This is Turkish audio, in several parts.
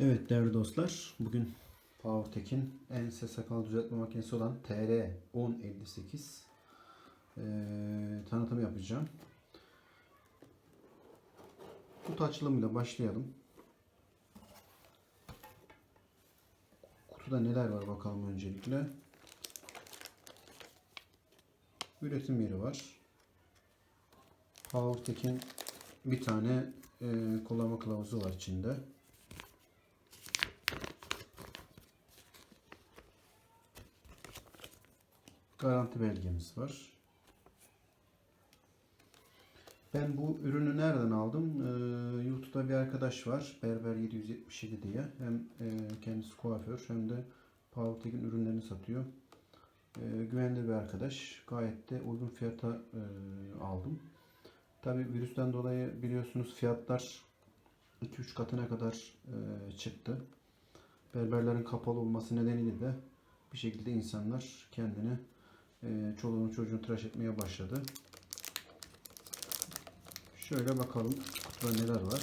Evet değerli dostlar, bugün PowerTech'in ense sakal düzeltme makinesi olan TR1058 eee tanıtımı yapacağım. Kutu açılımıyla başlayalım. Kutuda neler var bakalım öncelikle. Üretim yeri var. PowerTech'in bir tane eee kullanma kılavuzu var içinde. Garanti belgemiz var. Ben bu ürünü nereden aldım? Ee, YouTube'da bir arkadaş var. Berber 777 diye. Hem e, kendisi kuaför hem de Powertech'in ürünlerini satıyor. E, güvenilir bir arkadaş. Gayet de uygun fiyata e, aldım. Tabi virüsten dolayı biliyorsunuz fiyatlar 2-3 katına kadar e, çıktı. Berberlerin kapalı olması nedeniyle de bir şekilde insanlar kendini çoluğunu çocuğunu tıraş etmeye başladı. Şöyle bakalım kutuda neler var.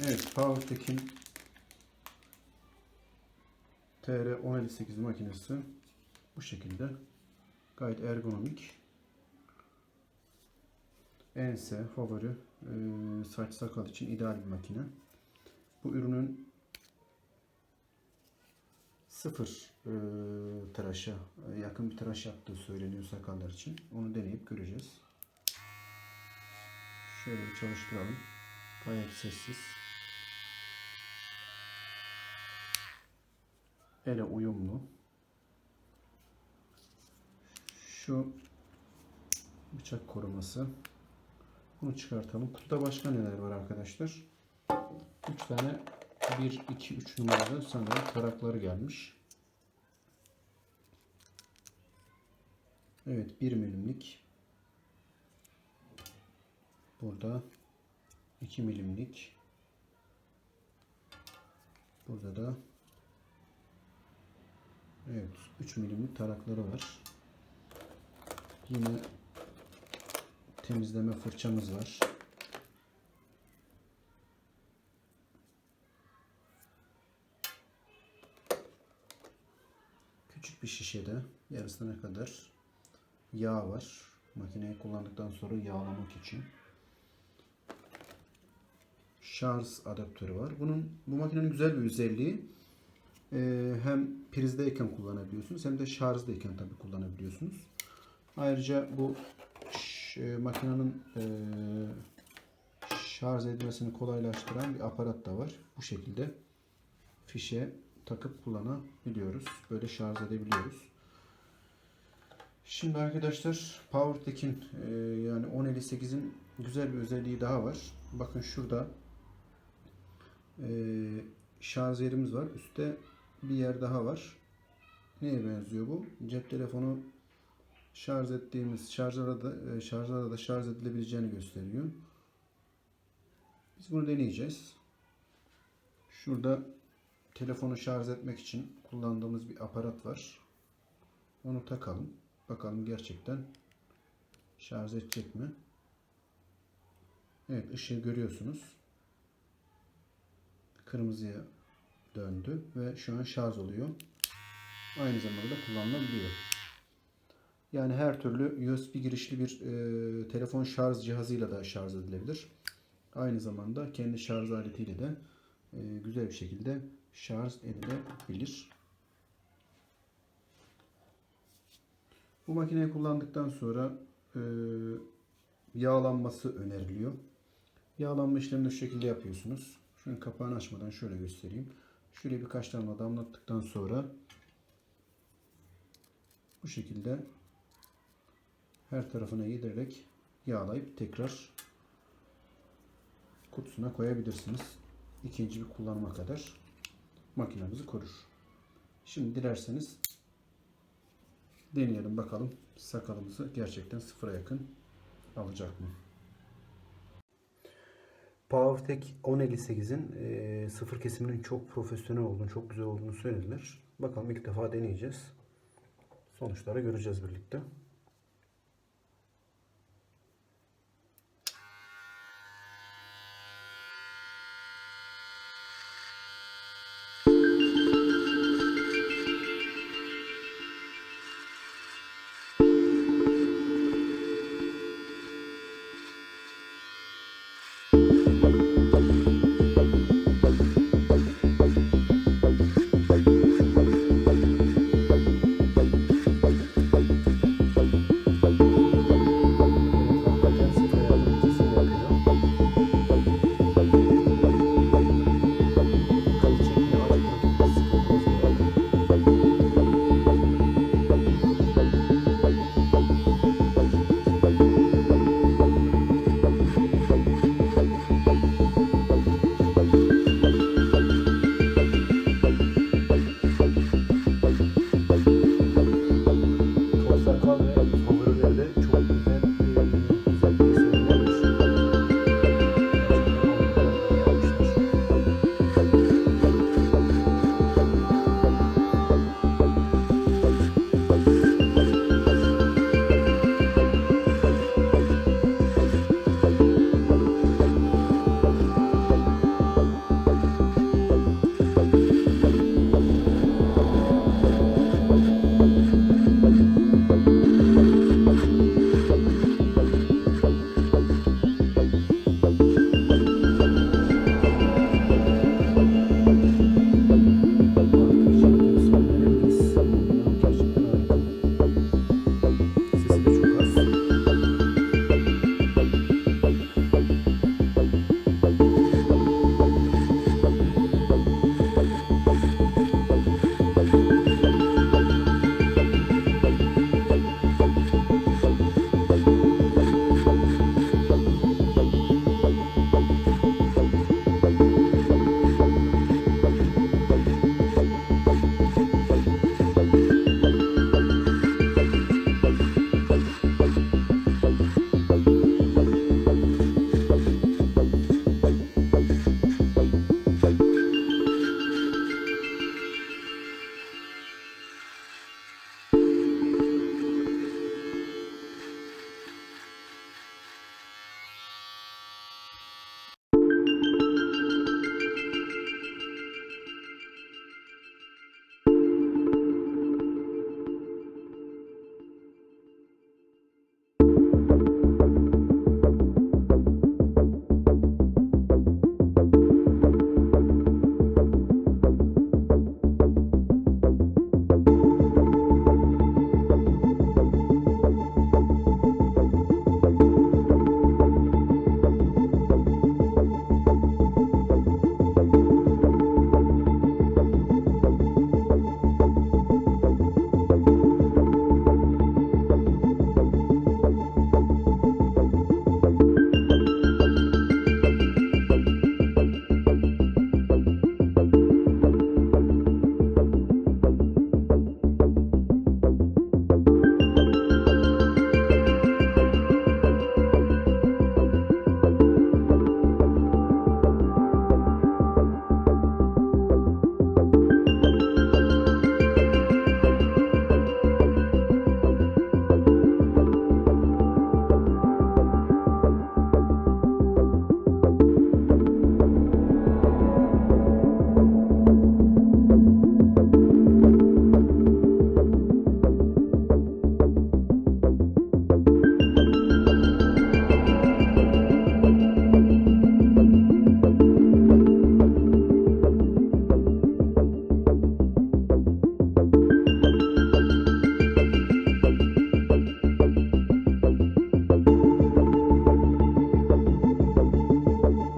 Evet PowerTech'in TR1058 makinesi bu şekilde gayet ergonomik ense favori e, saç sakal için ideal bir makine. Bu ürünün sıfır e, tıraşa e, yakın bir tıraş yaptığı söyleniyor sakallar için. Onu deneyip göreceğiz. Şöyle bir çalıştıralım. Gayet sessiz. Ele uyumlu. Şu bıçak koruması. Bunu çıkartalım. Kutuda başka neler var arkadaşlar? 3 tane 1, 2, 3 numarada sanırım tarakları gelmiş. Evet 1 milimlik. Burada 2 milimlik. Burada da Evet 3 milimlik tarakları var. Yine temizleme fırçamız var. Küçük bir şişede yarısına kadar yağ var. Makineyi kullandıktan sonra yağlamak için. Şarj adaptörü var. Bunun bu makinenin güzel bir özelliği e, hem prizdeyken kullanabiliyorsunuz hem de şarjdayken tabi kullanabiliyorsunuz. Ayrıca bu e, makinenin e, şarj edilmesini kolaylaştıran bir aparat da var. Bu şekilde fişe takıp kullanabiliyoruz. Böyle şarj edebiliyoruz. Şimdi arkadaşlar PowerTech'in e, yani 1058'in güzel bir özelliği daha var. Bakın şurada e, şarj yerimiz var. Üstte bir yer daha var. Neye benziyor bu? Cep telefonu şarj ettiğimiz şarjlara da, e, şarjlara da şarj edilebileceğini gösteriyor. Biz bunu deneyeceğiz. Şurada telefonu şarj etmek için kullandığımız bir aparat var. Onu takalım. Bakalım gerçekten şarj edecek mi? Evet ışığı görüyorsunuz. Kırmızıya döndü ve şu an şarj oluyor. Aynı zamanda kullanılabiliyor. Yani her türlü USB girişli bir e, telefon şarj cihazıyla da şarj edilebilir. Aynı zamanda kendi şarj aletiyle de e, güzel bir şekilde şarj edilebilir. Bu makineyi kullandıktan sonra e, yağlanması öneriliyor. Yağlanma işlemini şu şekilde yapıyorsunuz. Şunun kapağını açmadan şöyle göstereyim. Şuraya birkaç damla damlattıktan sonra bu şekilde her tarafına yedirerek yağlayıp tekrar kutusuna koyabilirsiniz. İkinci bir kullanıma kadar makinemizi korur. Şimdi dilerseniz deneyelim bakalım sakalımızı gerçekten sıfıra yakın alacak mı? PowerTech 1058'in e, sıfır kesiminin çok profesyonel olduğunu, çok güzel olduğunu söylediler. Bakalım ilk defa deneyeceğiz. Sonuçları göreceğiz birlikte.